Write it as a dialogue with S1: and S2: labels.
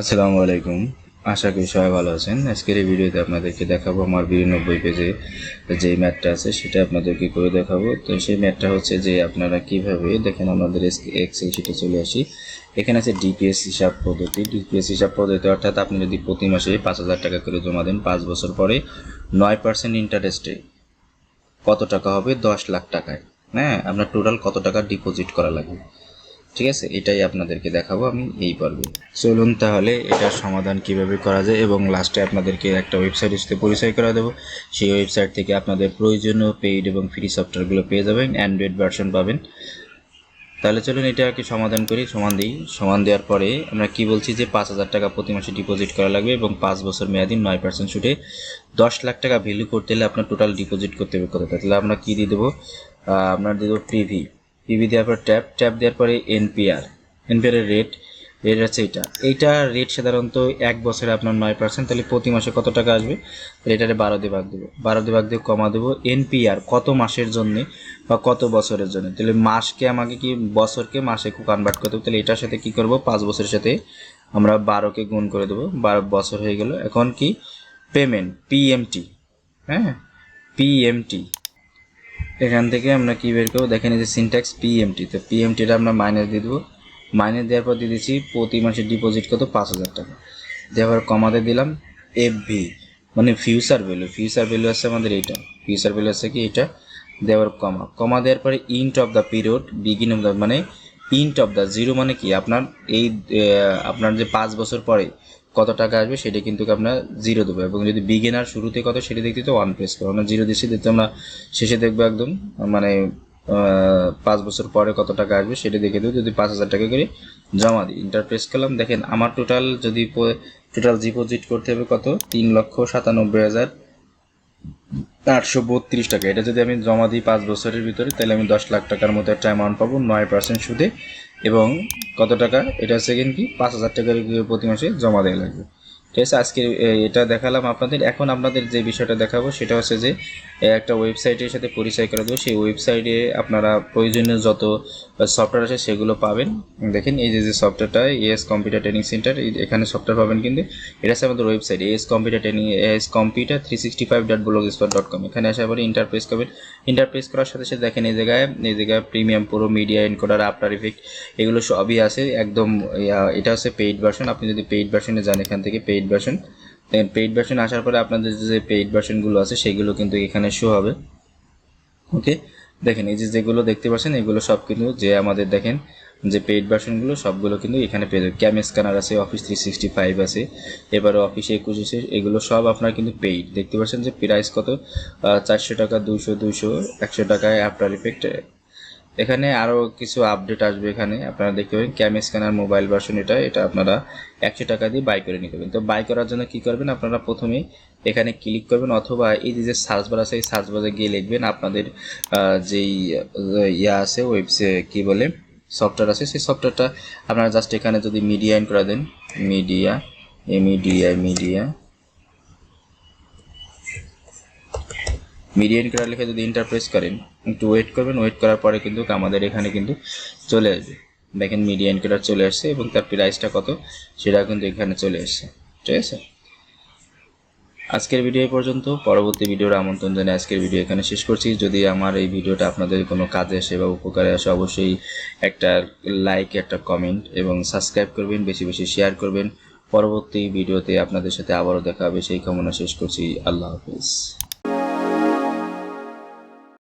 S1: আসসালামু আলাইকুম। আশা করি সবাই ভালো আছেন। আজকের এই ভিডিওতে আপনাদেরকে দেখাবো আমার বিরানব্বই পেজে যে ম্যাটটা আছে, সেটা আপনাদেরকে করে দেখাবো। তো সেই ম্যাটটা হচ্ছে যে আপনারা কীভাবে, দেখেন আমাদের এক্সেল শিটে চলে আসি। এখানে আছে ডিপিএস হিসাব পদ্ধতি। ডিপিএস হিসাব পদ্ধতি অর্থাৎ আপনি যদি প্রতি মাসে পাঁচ হাজার টাকা করে জমা দেন পাঁচ বছর পরে, নয় পার্সেন্ট ইন্টারেস্টে কত টাকা হবে? দশ লাখ টাকায়। হ্যাঁ আপনার টোটাল কত টাকা ডিপোজিট করা লাগবে? ঠিক আছে? এটাই আপনাদেরকে দেখাবো আমি এই পর্বে। চলুন তাহলে এটার সমাধান কীভাবে করা যায় এবং লাস্টে আপনাদেরকে একটা ওয়েবসাইটের সাথে পরিচয় করা দেবো। সেই ওয়েবসাইট থেকে আপনাদের প্রয়োজনীয় পেইড এবং ফ্রি সফটওয়্যারগুলো পেয়ে যাবেন অ্যান্ড্রয়েড ভার্সন পাবেন। তাহলে চলুন এটা আর কি সমাধান করি, সমান দিই। সমান দেওয়ার পরে আমরা কি বলছি যে পাঁচ হাজার টাকা প্রতি মাসে ডিপোজিট করা লাগবে এবং পাঁচ বছর মেয়াদি নয় পার্সেন্ট সুটে দশ লাখ টাকা ভ্যালু করতে হলে আপনার টোটাল ডিপোজিট করতে হবে কত তাহলে আমরা কি দিয়ে দেবো? আপনার দিয়ে দেবো প্রিভি প্রিভি দেওয়ার পর ট্যাপ ট্যাপ দেওয়ার পরে এনপিআর এনপিআর এর রেট রেট আছে এটা। এইটা রেট সাধারণত এক বছরে আপনার নয় পার্সেন্ট তাহলে প্রতি মাসে কত টাকা আসবে? তাহলে এটারে বারো দিয়ে ভাগ দেবো। বারো দিয়ে ভাগ দিয়ে কমা দেবো এনপিআর কত মাসের জন্যে বা কত বছরের জন্য। তাহলে মাসকে আমাকে কি বছরকে মাসে কনভার্ট করতে হবে? তাহলে এটার সাথে কি করব? পাঁচ বছরের সাথে আমরা বারোকে গুণ করে দেবো। বারো বছর হয়ে গেল। এখন কি? পেমেন্ট পিএমটি হ্যাঁ? পিএমটি এখান থেকে আমরা কি বের করব? দেখেন এই যে সিনট্যাক্স পিএমটি তো। পিএমটিটা আমরা মাইনাস দিয়ে দেবো। মাইনাস দেওয়ার পর দিয়ে দিচ্ছি প্রতি মাসে ডিপোজিট কত? পাঁচ হাজার টাকা। দেওয়ার কমাতে দিলাম এফভি মানে ফিউচার ভ্যালু ফিউচার ভ্যালু আছে আমাদের এইটা। ফিউচার ভ্যালু আছে কি? এটা দেওয়ার কমা। কমা দেওয়ার পরে end of the period begin of the মানে ইন্ট অফ দ্য জিরো মানে কি? আপনার এই আপনার যে পাঁচ বছর পরে কত টাকা আসবে সেটা কিন্তু আপনার জিরো দেবো। এবং যদি বিগিনার শুরুতে কত সেটা দেখতে তো ওয়ান প্রেস করব আমরা জিরো দিচ্ছি দিতে আমরা শেষে দেখব একদম মানে পাঁচ বছর পরে কত টাকা আসবে সেটা দেখে দেবো। যদি পাঁচ হাজার টাকা করে জমা দিই। ইন্টার প্রেস করলাম, দেখেন আমার টোটাল যদি টোটাল ডিপোজিট করতে হবে কত? তিন লক্ষ সাতানব্বই হাজার আটশো বত্রিশ টাকা। এটা যদি আমি জমা দিই পাঁচ বছরের ভিতরে, তাহলে আমি দশ লাখ টাকার মতো একটা অ্যামাউন্ট পাবো, নয় পার্সেন্ট সুদে। এবং কত টাকা? এটা সেকেন্ড কি? পাঁচ হাজার টাকার প্রতি মাসে জমা দেওয়া লাগবে। আছে আজকে এটা দেখালাম আপনাদের। এখন আপনাদের যে বিষয়টা দেখাবো, সেটা হচ্ছে যে একটা ওয়েবসাইটের সাথে পরিচয় করে দেবো। সেই ওয়েবসাইটে আপনারা প্রয়োজনীয় যত সফটওয়্যার আছে সেগুলো পাবেন। দেখেন, এই যে যে সফটওয়্যারটা এস কম্পিউটার ট্রেনিং সেন্টার এখানে সফটওয়্যার পাবেন কিন্তু। এটা হচ্ছে আমাদের website S computer training S computer three sixty five dot blogspot dot com এখানে আসার পরে ইন্টারপ্রেস করবেন। ইন্টারপ্রেস করার সাথে সাথে দেখেন, এই জায়গায় এই জায়গায় প্রিমিয়াম পুরো মিডিয়া এনকোডার আফটার ইফেক্ট এগুলো সবই আছে। একদম এটা হচ্ছে পেইড ভার্সন আপনি যদি পেইড ভার্সনে যান এখান থেকে পেইড ভার্সন দেখেন পেইড ভার্সন আসার পরে আপনাদের যে পেইড ভার্সনগুলো আছে, সেগুলো কিন্তু এখানে শো হবে। ওকে দেখেন, এই যে যেগুলো দেখতে পাচ্ছেন, এগুলো সব কিন্তু যে আমাদের দেখেন, যে পেইড ভার্সনগুলো সবগুলো কিন্তু এখানে পেয়ে যাবে ক্যাম স্ক্যানার আছে অফিস থ্রি সিক্সটি ফাইভ আছে, এবারে অফিস একুশ আছে এগুলো সব আপনার কিন্তু পেইড দেখতে পাচ্ছেন যে প্রাইস কত? চারশো টাকা দুশো দুশো একশো টাকায় আফটার ইফেক্ট এখানে আরও কিছু আপডেট আসবে এখানে। আপনারা দেখতে পাবেন ক্যাম স্ক্যানার মোবাইল ভার্সন এটা এটা আপনারা একশো টাকা দিয়ে বাই করে নিতে পারবেন। তো বাই করার জন্য কি করবেন? আপনারা প্রথমে এখানে ক্লিক করবেন অথবা এই যে সার্চ বার আছে, এই সার্চ বারে গিয়ে লিখবেন আপনাদের যেই ইয়া আছে ওয়েবসে কি বলে সফটওয়্যার আছে, সেই সফটওয়্যারটা আপনারা জাস্ট এখানে যদি মিডিয়া ইন করে দেন মিডিয়া এমিডিয়া মিডিয়া মিডিয়ান করার লিখে যদি ইন্টারপ্রেস করেন, একটু ওয়েট করবেন ওয়েট করার পরে কিন্তু আমাদের এখানে কিন্তু চলে আসবে। দেখেন মিডিয়ান করার চলে আসছে এবং তার প্রাইসটা কত সেটা কিন্তু এখানে চলে আসছে। ঠিক আছে? আজকের ভিডিও পর্যন্ত। পরবর্তী ভিডিওর আমন্ত্রণ জানিয়ে আজকের ভিডিও এখানে শেষ করছি। যদি আমার এই ভিডিওটা আপনাদের কোনো কাজে আসে বা উপকারে আসে, অবশ্যই একটা লাইক একটা কমেন্ট এবং সাবস্ক্রাইব করবেন, বেশি বেশি শেয়ার করবেন। পরবর্তী ভিডিওতে আপনাদের সাথে আবারও দেখা হবে। সেই কামনা শেষ করছি। আল্লাহ হাফিজ।